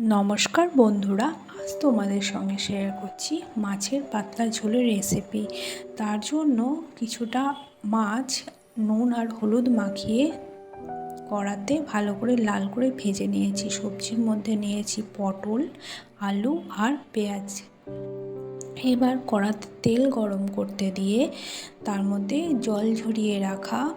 নমস্কার বন্ধুরা, আজ তোমাদের সঙ্গে শেয়ার করছি মাছের পাতলা ঝোলের রেসিপি তার জন্য কিছুটা মাছ, নুন আর হলুদ মাখিয়ে কড়াতে ভালো করে লাল করে ভেজে নিয়েছি। সবজির মধ্যে নিয়েছি পটল, আলু আর পেঁয়াজ। এবার কড়াতে তেল গরম করতে দিয়ে তার মধ্যে জল ঝরিয়ে রাখা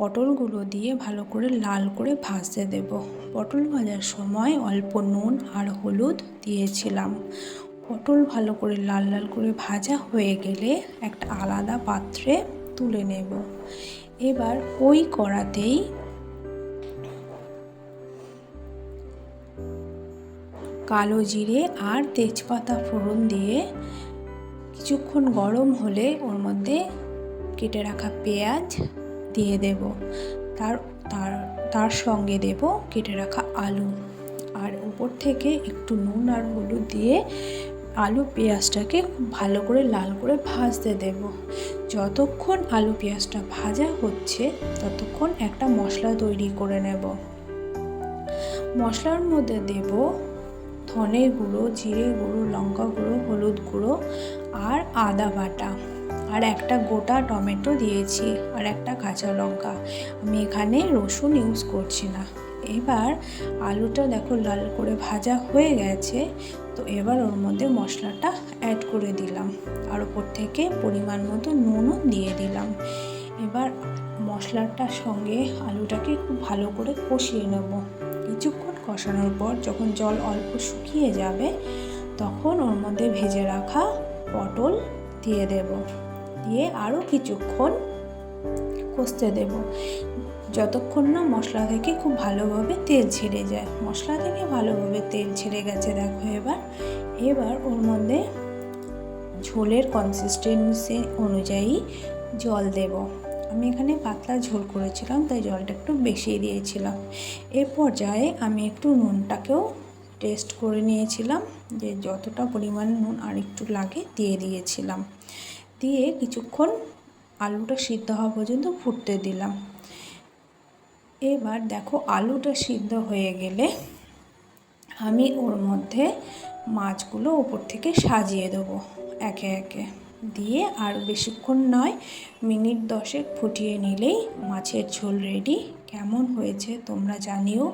পটলগুলো দিয়ে ভালো করে লাল করে ভাজতে দেব। পটল ভাজার সময় অল্প নুন আর হলুদ দিয়েছিলাম। পটল ভালো করে লাল লাল করে ভাজা হয়ে গেলে একটা আলাদা পাত্রে তুলে নেব। এবার ওই কড়াতেই কালো জিরে আর তেজপাতা ফোড়ন দিয়ে কিছুক্ষণ গরম হলে ওর মধ্যে কেটে রাখা পেঁয়াজ দিয়ে দেব। তার তার তার সঙ্গে দেব কেটে রাখা আলু। আর উপর থেকে একটু নুন আর হলুদ দিয়ে আলু পেঁয়াজটাকে খুব ভালো করে লাল করে ভাজতে দেব। যতক্ষণ আলু পেঁয়াজটা ভাজা হচ্ছে, ততক্ষণ একটা মশলা তৈরি করে নেব। মশলার মধ্যে দেব ধনে গুঁড়ো, জিরে গুঁড়ো, লঙ্কা গুঁড়ো, হলুদ গুঁড়ো আর আদা বাটা। আর একটা গোটা টমেটো দিয়েছি আর একটা কাঁচা লঙ্কা। আমি এখানে রসুন ইউজ করছি না। এবার আলুটা দেখো লাল করে ভাজা হয়ে গেছে। তো এবার ওর মধ্যে মশলাটা অ্যাড করে দিলাম। আর ওপর থেকে পরিমাণ মতো নুনও দিয়ে দিলাম। এবার মশলাটার সঙ্গে আলুটাকে খুব ভালো করে কষিয়ে নেব। কিছুক্ষণ কষানোর পর যখন জল অল্প শুকিয়ে যাবে, তখন ওর মধ্যে ভেজে রাখা পটল দিয়ে দেব। দিয়ে আরও কিছুক্ষণ কষতে দেব। যতক্ষণ না মশলা থেকে খুব ভালোভাবে তেল ছেড়ে যায়। মশলা থেকে ভালোভাবে তেল ছেড়ে গেছে দেখো এবার। এবার ওর মধ্যে ঝোলের কনসিস্টেন্সি অনুযায়ী জল দেব। আমি এখানে পাতলা ঝোল করেছিলাম, তাই জলটা একটু বেশি দিয়েছিলাম। এ পর্যায়ে আমি একটু নুনটাকেও টেস্ট করে নিয়েছিলাম, যে যতটা পরিমাণ নুন আর একটু লাগে দিয়ে দিয়েছিলাম। দিয়ে কিছুক্ষণ আলুটা সিদ্ধ হওয়া পর্যন্ত ফুটতে দিলাম। এবার দেখো আলুটা সিদ্ধ হয়ে গেলে আমি ওর মধ্যে মাছগুলো ওপর থেকে সাজিয়ে দেবো একে একে। দিয়ে আর বেশিক্ষণ নয়, মিনিট দশেক ফুটিয়ে নিলেই মাছের ঝোল রেডি কেমন হয়েছে তোমরা জানিও।